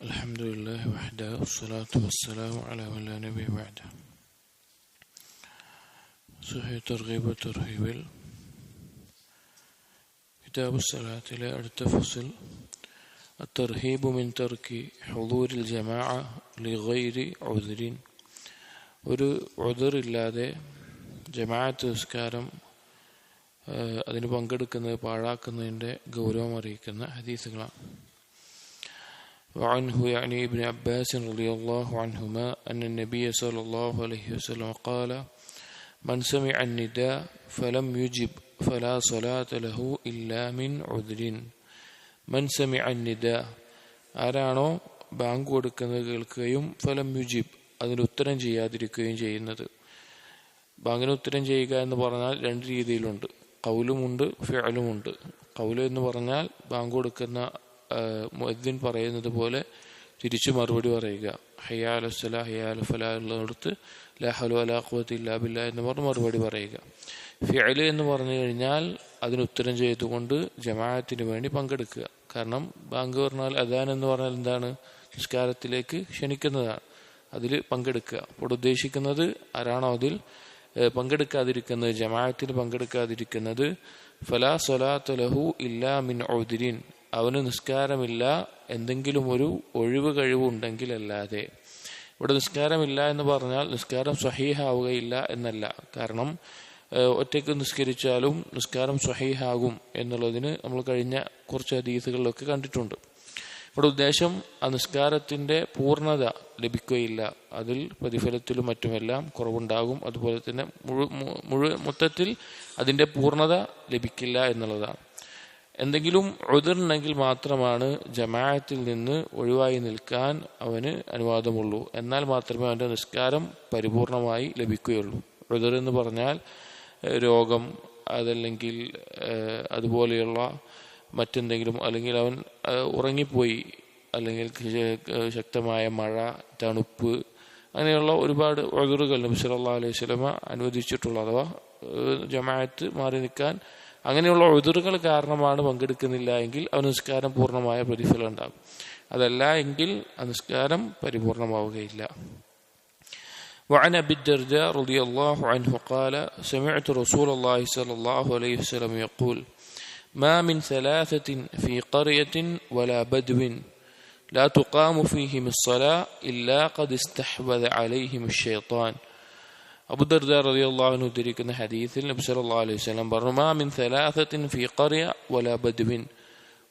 الحمد لله وحده والصلاة والسلام على من لا نبي بعده صحيح ترغيب وترهيب كتاب الصلاة لا أرتفصل الترهيب من ترك حضور الجماعة لغير عذر ഒരു ഉദറില്ലാതെ ജമാഅത്ത് നിസ്കാരം അതിന് പങ്കെടുക്കുന്നത് പാഴാക്കുന്നതിൻ്റെ ഗൗരവം അറിയിക്കുന്ന ഹദീസുകളാണ് وعنه يعني ابن عباس رضي الله عنهما أن النبي صلى الله عليه وسلم قال من سمع النداء فلم يجب فلا صلاة له إلا من عذر من سمع النداء ആരാണോ ബാങ്ക് കൊടുക്കുന്നത് കേൾക്കുകയും ഫലം യുജിബ് അതിന് ഉത്തരം ചെയ്യാതിരിക്കുകയും ചെയ്യുന്നത് ബാങ്കിന് ഉത്തരം ചെയ്യുക എന്ന് പറഞ്ഞാൽ രണ്ട് രീതിയിലുണ്ട് കൗലുമുണ്ട് ഫിയലുമുണ്ട് കൗല് എന്ന് പറഞ്ഞാൽ ബാങ്ക് കൊടുക്കുന്ന മുദ്ദിൻ പറയുന്നത് പോലെ തിരിച്ചു മറുപടി പറയുക. ഹയ്യാ ഹയ്യാൽ ഫല ഉള്ളിടത്ത് ലഹലു അലാഖുവത്ത് ഇല്ലാ ബില്ല എന്ന് പറഞ്ഞ് മറുപടി പറയുക. ഫിഅൽ എന്ന് പറഞ്ഞു കഴിഞ്ഞാൽ അതിന് ഉത്തരം ചെയ്തുകൊണ്ട് ജമാഅത്തിന് വേണ്ടി പങ്കെടുക്കുക. കാരണം ബാങ്ക് പറഞ്ഞാൽ അദാൻ എന്ന് പറഞ്ഞാൽ എന്താണ്? നിസ്കാരത്തിലേക്ക് ക്ഷണിക്കുന്നതാണ്. അതിൽ പങ്കെടുക്കുക. അപ്പോൾ ഉദ്ദേശിക്കുന്നത് ആരാണോ അതിൽ പങ്കെടുക്കാതിരിക്കുന്നത് ജമാഅത്തിന് പങ്കെടുക്കാതിരിക്കുന്നത് ഫലാ സൊലാ ലഹു ഇല്ലാ മിൻ ഔദിരിൻ അവന് നിസ്കാരമില്ല എന്തെങ്കിലും ഒരു ഒഴിവ് കഴിവുണ്ടെങ്കിൽ അല്ലാതെ ഇവിടെ നിസ്കാരമില്ല എന്ന് പറഞ്ഞാൽ നിസ്കാരം സ്വഹീഹാവുകയില്ല എന്നല്ല. കാരണം ഒറ്റയ്ക്ക് നിസ്കരിച്ചാലും നിസ്കാരം സ്വഹീഹാകും എന്നുള്ളതിന് നമ്മൾ കഴിഞ്ഞ കുറച്ച് അതീതികളിലൊക്കെ കണ്ടിട്ടുണ്ട്. ഇവിടെ ഉദ്ദേശം ആ നിസ്കാരത്തിന്റെ പൂർണത ലഭിക്കുകയില്ല. അതിൽ പ്രതിഫലത്തിലും മറ്റുമെല്ലാം കുറവുണ്ടാകും. അതുപോലെ തന്നെ മുഴു മുഴു മൊത്തത്തിൽ അതിന്റെ പൂർണത ലഭിക്കില്ല എന്നുള്ളതാണ്. എന്തെങ്കിലും ഉതിർന്നെങ്കിൽ മാത്രമാണ് ജമാഅത്തിൽ നിന്ന് ഒഴിവായി നിൽക്കാൻ അവന് അനുവാദമുള്ളൂ. എന്നാൽ മാത്രമേ അവന്റെ നിസ്കാരം പരിപൂർണമായി ലഭിക്കുകയുള്ളൂ. ഉതിർ എന്ന് പറഞ്ഞാൽ രോഗം അതല്ലെങ്കിൽ അതുപോലെയുള്ള മറ്റെന്തെങ്കിലും അല്ലെങ്കിൽ അവൻ ഉറങ്ങിപ്പോയി അല്ലെങ്കിൽ ശക്തമായ മഴ തണുപ്പ് അങ്ങനെയുള്ള ഒരുപാട് ഒഴുറുകൾ നബി അലൈഹി സ്വലമ അനുവദിച്ചിട്ടുള്ള. അഥവാ ജമാഅത്ത് മാറി നിൽക്കാൻ അങ്ങനെയുള്ള ഒഴുതുറുകൾ കാരണമാണ് പങ്കെടുക്കുന്നില്ല എങ്കിൽ ആ നിസ്കാരം പൂർണ്ണമായ പ്രതിഫലം ഉണ്ടാകും അതല്ല എങ്കിൽ ആ നിസ്കാരം പരിപൂർണമാവുകയില്ല وعن أبي الدرداء رضي الله عنه قال سمعت رسول الله صلى الله عليه وسلم يقول ما من ثلاثة في قرية ولا بدو لا تقام فيهم الصلاة إلا قد استحوذ عليهم الشيطان അബുദർദ ഉദ്ധരിക്കുന്ന ഹദീസിൽ നബി സല്ലല്ലാഹു അലൈഹി വസല്ലം പറഞ്ഞു ബദ്വിൻ.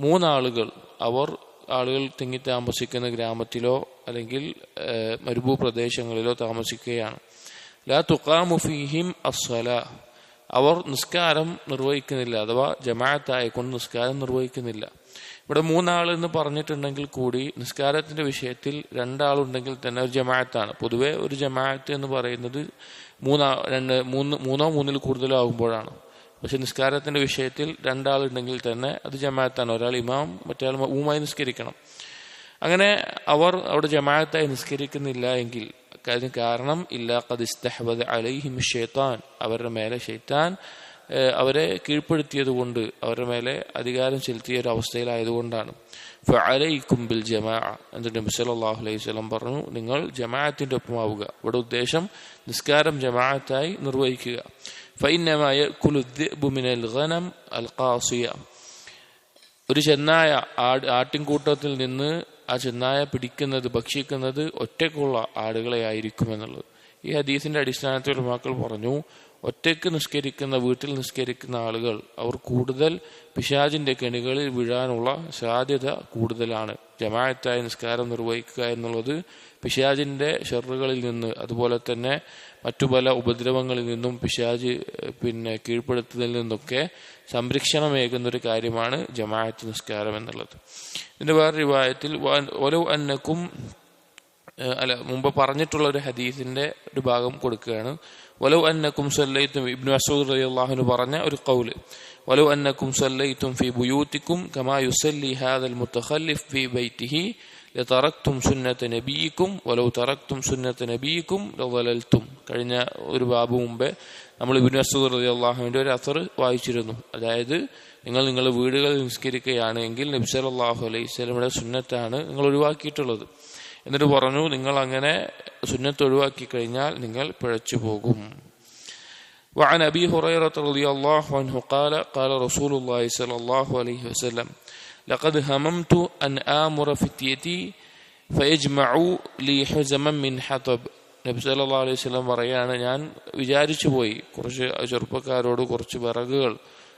മൂന്നാളുകൾ അവർ ആളുകൾ തിങ്ങി താമസിക്കുന്ന ഗ്രാമത്തിലോ അല്ലെങ്കിൽ മരുഭൂപ്രദേശങ്ങളിലോ താമസിക്കുകയാണ്. അവർ നിസ്കാരം നിർവഹിക്കുന്നില്ല അഥവാ ജമാഅത്തായിക്കൊണ്ട് നിസ്കാരം നിർവഹിക്കുന്നില്ല. ഇവിടെ മൂന്നാൾ എന്ന് പറഞ്ഞിട്ടുണ്ടെങ്കിൽ കൂടി നിസ്കാരത്തിന്റെ വിഷയത്തിൽ രണ്ടാളുണ്ടെങ്കിൽ തന്നെ ഒരു ജമാഅത്താണ്. പൊതുവെ ഒരു ജമാഅത്ത് എന്ന് പറയുന്നത് മൂന്നാ രണ്ട് മൂന്ന് മൂന്നോ മൂന്നിൽ കൂടുതലോ ആകുമ്പോഴാണ്. പക്ഷെ നിസ്കാരത്തിന്റെ വിഷയത്തിൽ രണ്ടാളുണ്ടെങ്കിൽ തന്നെ അത് ജമാഅത്താണ്. ഒരാൾ ഇമാം മറ്റേ ഊമായി നിസ്കരിക്കണം. അങ്ങനെ അവർ അവിടെ ജമാഅത്തായി നിസ്കരിക്കുന്നില്ല എങ്കിൽ കാരണം ഇല്ലാ ഇസ്തഹബദ് അലൈഹിം ഷെയ്ത്താൻ അവരുടെ മേലെ ഷെയ്ത്താൻ അവരെ കീഴ്പ്പെടുത്തിയതുകൊണ്ട് അവരുടെ മേലെ അധികാരം ചെലുത്തിയ ഒരു അവസ്ഥയിലായതുകൊണ്ടാണ്. ഫലൈക്കുംബിൽ ജമാ എന്നിട്ട് നബിസലാഹു അലൈഹി സ്വലം പറഞ്ഞു നിങ്ങൾ ജമാഅത്തിന്റെ ഒപ്പമാവുക. ഇവിടെ ഉദ്ദേശം നിസ്കാരം ജമാഅത്തായി നിർവഹിക്കുക. ഫൈനമായ കുലുദ്ബുമിനൽ ഖനം അൽ ഖാസിയ. ഒരു ചെന്നായ ആട് ആട്ടിൻകൂട്ടത്തിൽ നിന്ന് ആ ചെന്നായ പിടിക്കുന്നത് ഭക്ഷിക്കുന്നത് ഒറ്റക്കുള്ള ആടുകളെ ആയിരിക്കുമെന്നുള്ളത്. ഈ ഹദീസിന്റെ അടിസ്ഥാനത്തിൽ മക്കൾ പറഞ്ഞു ഒറ്റയ്ക്ക് നിസ്കരിക്കുന്ന വീട്ടിൽ നിസ്കരിക്കുന്ന ആളുകൾ അവർ കൂടുതൽ പിശാജിന്റെ കെണികളിൽ വീഴാനുള്ള സാധ്യത കൂടുതലാണ്. ജമായത്തായ നിസ്കാരം നിർവഹിക്കുക എന്നുള്ളത് പിശാജിന്റെ ഷെറുകളിൽ നിന്ന് അതുപോലെ തന്നെ മറ്റു പല ഉപദ്രവങ്ങളിൽ നിന്നും പിശാജ് പിന്നെ കീഴ്പ്പെടുത്തുന്നതിൽ നിന്നൊക്കെ സംരക്ഷണമേകുന്ന ഒരു കാര്യമാണ് ജമാഅത്ത് നിസ്കാരം എന്നുള്ളത്. ഇതിന്റെ വേറെ വിവാഹത്തിൽ ഓരോ അന്നക്കും അല്ല മുമ്പ് പറഞ്ഞിട്ടുള്ള ഒരു ഹദീസിന്റെ ഒരു ഭാഗം കൊടുക്കുകയാണ്. വലു അന്നക്കും സല്ലൈത്തും ഇബ്നു അസൂദ് അള്ളാഹുന് പറഞ്ഞ ഒരു കൗൽ വലു അന്നക്കും സല്ലൈത്തും ഫി ബുയൂത്തിക്കും കമാ യുസല്ലി ഹാദൽ മുത്തഖല്ലിഫ് ഫി ബൈറ്റിഹി ലതറക്തും സുന്നത്ത് നബീക്കും വലോ തറക്തും സുന്നത്ത് നബീക്കും ലവലൽത്തും. കഴിഞ്ഞ ഒരു ബാബു മുമ്പേ നമ്മൾ ഇബ്നു അസൂദ് റളിയല്ലാഹുവിന്റെ ഒരു അസർ വായിച്ചിരുന്നു. അതായത് നിങ്ങൾ നിങ്ങളുടെ വീടുകളിൽ നിസ്കരിക്കുകയാണെങ്കിൽ എങ്കിൽ അള്ളാഹു അലൈഹി സ്വലമുടെ സുന്നത്താണ് നിങ്ങൾ ഒഴിവാക്കിയിട്ടുള്ളത്. എന്നിട്ട് പറഞ്ഞു നിങ്ങൾ അങ്ങനെ സുന്നത്ത് ഒഴിവാക്കി കഴിഞ്ഞാൽ നിങ്ങൾ പിഴച്ചു പോകും وعن أبي هريرة رضي الله عنه قال قال رسول الله صلى الله عليه وسلم لقد هممت أن آمر فتيتي فيجمعوا لي حزما من حطب നബി സല്ലാ അലൈഹി സ്വലം പറയാണ് ഞാൻ വിചാരിച്ചു പോയി കുറച്ച് ചെറുപ്പക്കാരോട് കുറച്ച് വിറകുകൾ ഏഹ്,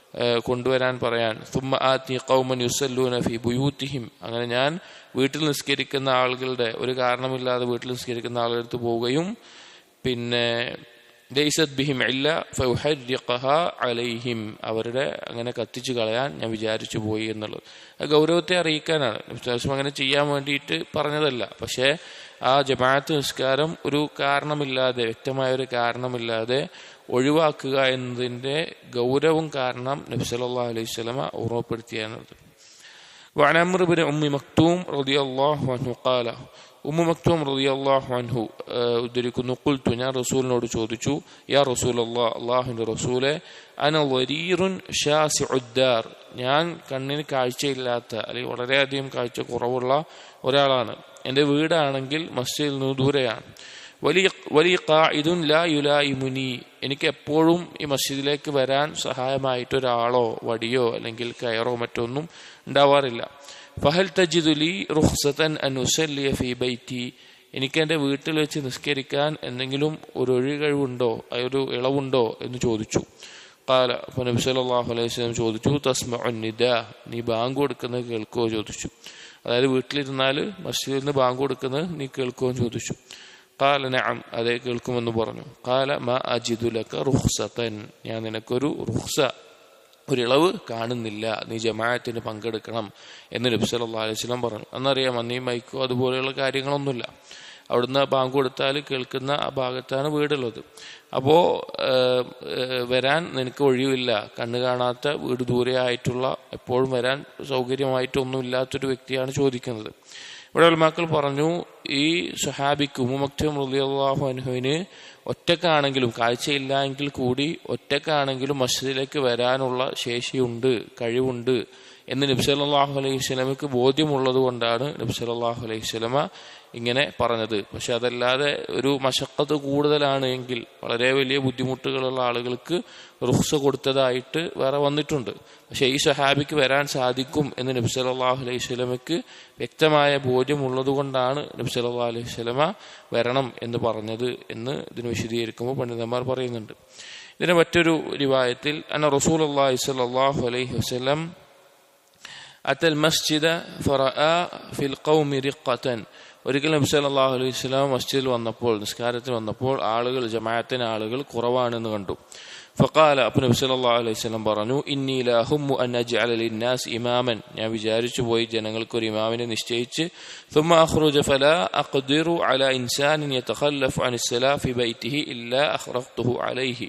കൊണ്ടുവരാൻ പറയാൻ. തുമ്മ ആത്തി കൗമൻ യുസല്ലൂന ഫി ബുയൂത്തിഹിം. അങ്ങനെ ഞാൻ വീട്ടിൽ നിസ്കരിക്കുന്ന ആളുകളുടെ ഒരു കാരണമില്ലാതെ വീട്ടിൽ നിസ്കരിക്കുന്ന ആളുകളടുത്ത് പോവുകയും പിന്നെ ലൈസത് ബിഹിം ഇല്ല അലൈഹിം. അവരുടെ അങ്ങനെ കത്തിച്ചു കളയാൻ ഞാൻ വിചാരിച്ചു പോയി എന്നുള്ളത്. ഗൗരവത്തെ അറിയിക്കാനാണ്. വിശ്വാസം അങ്ങനെ ചെയ്യാൻ വേണ്ടിയിട്ട് പറഞ്ഞതല്ല. പക്ഷേ ആ ജമാഅത്ത് നിസ്കാരം ഒരു കാരണമില്ലാതെ വ്യക്തമായ ഒരു കാരണമില്ലാതെ ഒഴിവാക്കുക എന്നതിന്റെ ഗൗരവം കാരണം നബി സല്ലല്ലാഹു അലൈഹി വസല്ലമ ഓർമ്മപ്പെടുത്തിയാണത് وعن عمرو بن أم مكتوم رضي الله عنه قال ഉമ്മ മക്തൂം റളിയല്ലാഹു അൻഹു ഏഹ്, ഉദ്ധരിക്കുന്നു കുൽത്തു ഞാൻ റസൂലിനോട് ചോദിച്ചു യാ റസൂൽ അള്ളാഹ് അള്ളാഹുവിന്റെ റസൂലെ അന വരീറുൻ ഷാസിഉദ്ദാർ ഞാൻ കണ്ണിന് കാഴ്ചയില്ലാത്ത അല്ലെങ്കിൽ വളരെയധികം കാഴ്ച കുറവുള്ള ഒരാളാണ് എൻ്റെ വീടാണെങ്കിൽ മസ്ജിദിൽ നിന്ന് ദൂരെയാണ് വലിയ വലിയ ലാ യുലായിമുനി. എനിക്ക് എപ്പോഴും ഈ മസ്ജിദിലേക്ക് വരാൻ സഹായമായിട്ട് ഒരാളോ വടിയോ അല്ലെങ്കിൽ കയറോ മറ്റൊന്നും ഉണ്ടാവാറില്ല. ഫഹൽ തജിദുലി റുഹ്സത്തൻ അൻ ഉസല്ലിയ ഫി ബൈറ്റി എനിക്ക് എന്റെ വീട്ടിൽ വെച്ച് നിസ്കരിക്കാൻ എന്തെങ്കിലും ഒരു ഒഴികഴിവുണ്ടോ ഒരു ഇളവുണ്ടോ എന്ന് ചോദിച്ചു. കാല അപ്പോൾ നബി സല്ലാഹു അലൈഹി സ്വലം ചോദിച്ചു തസ്മ നിദ നീ ബാങ്ക് കൊടുക്കുന്നത് കേൾക്കുമോ ചോദിച്ചു. അതായത് വീട്ടിലിരുന്നാൽ മസ്ജിദിൽ നിന്ന് ബാങ്ക് കൊടുക്കുന്നത് നീ കേൾക്കുമോ ചോദിച്ചു. കാല നഅം അതെ കേൾക്കുമെന്ന് പറഞ്ഞു. കാല മാ അജിദുലക്ക റുഹ്സത്തൻ ഞാൻ നിനക്കൊരു റുഹ്സ ഇളവ് കാണുന്നില്ല. നീ ജമാഅത്തിന് പങ്കെടുക്കണം എന്ന് നബി സല്ലല്ലാഹു അലൈഹി വസല്ലം പറഞ്ഞു. അന്നറിയാം അന്നീ മൈക്കോ അതുപോലെയുള്ള കാര്യങ്ങളൊന്നുമില്ല. അവിടുന്ന് ബാങ്ക് കൊടുത്താൽ കേൾക്കുന്ന ആ ഭാഗത്താണ് വീടുള്ളത്. അപ്പോ ഏഹ്, ഏഹ്, വരാൻ നിനക്ക് ഒഴിവില്ല. കണ്ണു കാണാത്ത വീട് ദൂരെ ആയിട്ടുള്ള എപ്പോഴും വരാൻ സൗകര്യമായിട്ടൊന്നും ഇല്ലാത്തൊരു വ്യക്തിയാണ് ചോദിക്കുന്നത്. ഇവിടെ ഉൽമാക്കൾ പറഞ്ഞു ഈ സുഹാബിക്ക് ഉമ്മുമക്തം റളിയല്ലാഹു അനുഹുവിന് ഒറ്റക്കാണെങ്കിലും കാഴ്ചയില്ല എങ്കിൽ കൂടി ഒറ്റക്കാണെങ്കിലും മസ്ജിദിലേക്ക് വരാനുള്ള ശേഷിയുണ്ട് കഴിവുണ്ട് എന്ന് നബ്സലാഹു അലൈഹി സ്വലമയ്ക്ക് ബോധ്യമുള്ളത് കൊണ്ടാണ് നബ്സലാഹു അലൈഹി വസല്ലമ ഇങ്ങനെ പറഞ്ഞത്. പക്ഷെ അതല്ലാതെ ഒരു മശക്കത്ത് കൂടുതലാണ് എങ്കിൽ വളരെ വലിയ ബുദ്ധിമുട്ടുകളുള്ള ആളുകൾക്ക് റുഹ്സ കൊടുത്തതായിട്ട് വേറെ വന്നിട്ടുണ്ട്. പക്ഷെ ഈ സഹാബിക്ക് വരാൻ സാധിക്കും എന്ന് നബി സല്ലാഹു അലൈഹി സ്വലമയ്ക്ക് വ്യക്തമായ ബോധ്യമുള്ളത് കൊണ്ടാണ് നബി സല്ലാ അലൈഹി സ്വലമ വരണം എന്ന് പറഞ്ഞത് എന്ന് ഇതിന് വിശദീകരിക്കുമ്പോൾ പണ്ഡിതന്മാർ പറയുന്നുണ്ട്. ഇതിന് മറ്റൊരു രൂപായത്തിൽ അന്ന റസൂൽ അള്ളാഹി സല്ലാഹു അലൈഹി വസ്ലം അത്തൽ മസ്ജിദ ഫിൽ കൗമി ഒരിക്കൽ നബി സല്ലല്ലാഹു അലൈഹി വസല്ലം മസ്ജിദിൽ വന്നപ്പോൾ നിസ്കാരത്തിൽ വന്നപ്പോൾ ആളുകൾ ജമാഅത്തിന് ആളുകൾ കുറവാണെന്ന് കണ്ടു ഫഖാല അപ്പോൾ നബി സല്ലല്ലാഹു അലൈഹി വസല്ലം പറഞ്ഞു ഇന്നി ലാ ഹുമ്മു അൻ അജ്അല ലിന്നാസ് ഇമാമൻ ഞാൻ വിചാരിച്ചു പോയി ജനങ്ങൾക്ക് ഒരു ഇമാമിനെ നിശ്ചയിച്ച് ثم أخرج فلا أقدر على إنسان يتخلف عن الصلاة في بيته إلا أخرجته عليه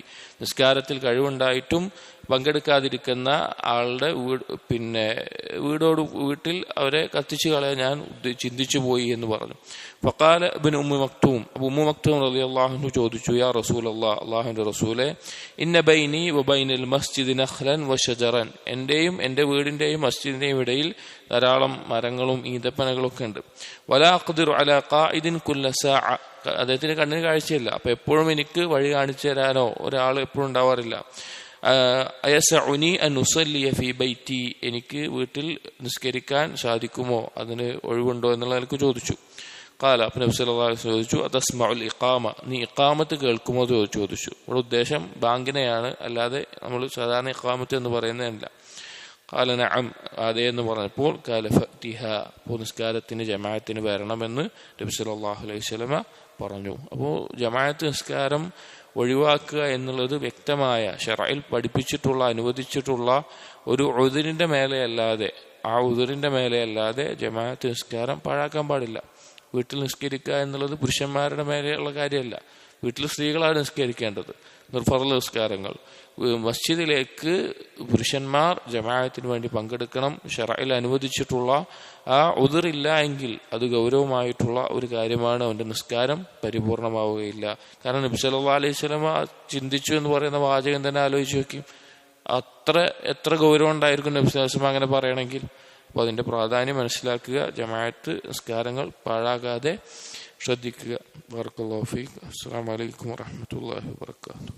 നിസ്കാരത്തിൽ കഴിവുണ്ടായിട്ടും പങ്കെടുക്കാതിരിക്കുന്ന ആളുടെ വീട് പിന്നെ വീടോട് വീട്ടിൽ അവരെ കത്തിച്ചു കളയാൻ ഞാൻ ചിന്തിച്ചു പോയി എന്ന് പറഞ്ഞു. ഫക്കാല ബിൻ ഉമ്മു മക്തൂം അപ്പൊ ഉമ്മു മക്തൂം റലി അള്ളാഹുനു ചോദിച്ചു യാ റസൂൽ അള്ളാ അള്ളാഹുന്റെ റസൂലെ ഇന്ന ബൈനി വബൈനിൽ മസ്ജിദ് നഖ്ലൻ വഷജറൻ എന്റെയും എന്റെ വീടിന്റെയും മസ്ജിദിന്റെയും ഇടയിൽ ധാരാളം മരങ്ങളും ഈന്തപ്പനകളും ഒക്കെ ഉണ്ട്. വലാ അല ഖായിദിൻ കുല്ല സാഅ. അദ്ദേഹത്തിന് കണ്ണിന് കാഴ്ചയില്ല. അപ്പൊ എപ്പോഴും എനിക്ക് വഴി കാണിച്ചു തരാനോ ഒരാൾ എപ്പോഴും ഉണ്ടാവാറില്ല. അയസഉനി അൻ ഉസല്ലിയ ഫി ബൈറ്റി എനിക്ക് വീട്ടിൽ നിസ്കരിക്കാൻ സാധിക്കുമോ? അതിന് ഒഴിവുണ്ടോ എന്നുള്ള എനിക്ക് ചോദിച്ചു. കാല അപ്പൻ നബി സല്ലല്ലാഹു ചോദിച്ചു അതസ്മഉൽ ഇഖാമ? നീ ഇഖാമത്ത് കേൾക്കുമോ? എന്ന് ചോദിച്ചു ഇവിടെ ഉദ്ദേശം ബാങ്കിനെയാണ് അല്ലാതെ നമ്മൾ സാധാരണ ഇഖാമത്ത് എന്ന് പറയുന്നതല്ല. കാല നഅം അതെ എന്ന് പറഞ്ഞപ്പോൾ കാല ഫതിഹ അപ്പോൾ നിസ്കാരത്തിന് ജമാഅത്തിന് വരണമെന്ന് നബി സല്ലല്ലാഹു അലൈഹി വസല്ലമ പറഞ്ഞു. അപ്പോൾ ജമാഅത്ത് നിസ്കാരം ഒഴിവാക്കുക എന്നുള്ളത് വ്യക്തമായ ഷെറയിൽ പഠിപ്പിച്ചിട്ടുള്ള അനുവദിച്ചിട്ടുള്ള ഒരു ഉതിരിന്റെ മേലെയല്ലാതെ ആ ഉതിരിന്റെ മേലെയല്ലാതെ ജമാഅത്ത് നിസ്കാരം പാഴാക്കാൻ പാടില്ല. വീട്ടിൽ നിസ്കരിക്കുക എന്നുള്ളത് പുരുഷന്മാരുടെ മേലെയുള്ള കാര്യമല്ല. വീട്ടിൽ സ്ത്രീകളാണ് നിസ്കരിക്കേണ്ടത്. നിർഫറൽ നിസ്കാരങ്ങൾ. മസ്ജിദിലേക്ക് പുരുഷന്മാർ ജമാഅത്തിന് വേണ്ടി പങ്കെടുക്കണം ഷെറയിൽ അനുവദിച്ചിട്ടുള്ള ആ ഉതിറില്ല എങ്കിൽ അത് ഗൗരവമായിട്ടുള്ള ഒരു കാര്യമാണ്. അവന്റെ നിസ്കാരം പരിപൂർണമാവുകയില്ല. കാരണം നബി സല്ലാ അലൈഹി സ്വലമ ചിന്തിച്ചു എന്ന് പറയുന്ന വാചകം തന്നെ ആലോചിച്ച് നോക്കി. അത്ര എത്ര ഗൗരവം ഉണ്ടായിരിക്കും നബി സ്വലം അങ്ങനെ പറയണമെങ്കിൽ? അപ്പൊ അതിന്റെ പ്രാധാന്യം മനസ്സിലാക്കുക ജമാഅത്ത് നിസ്കാരങ്ങൾ പാഴാകാതെ ശ്രദ്ധിക്കുക. വർക്കുള്ള അസ്സാം വലൈക്കും വാഹമത്തല്ലാ വാത്തു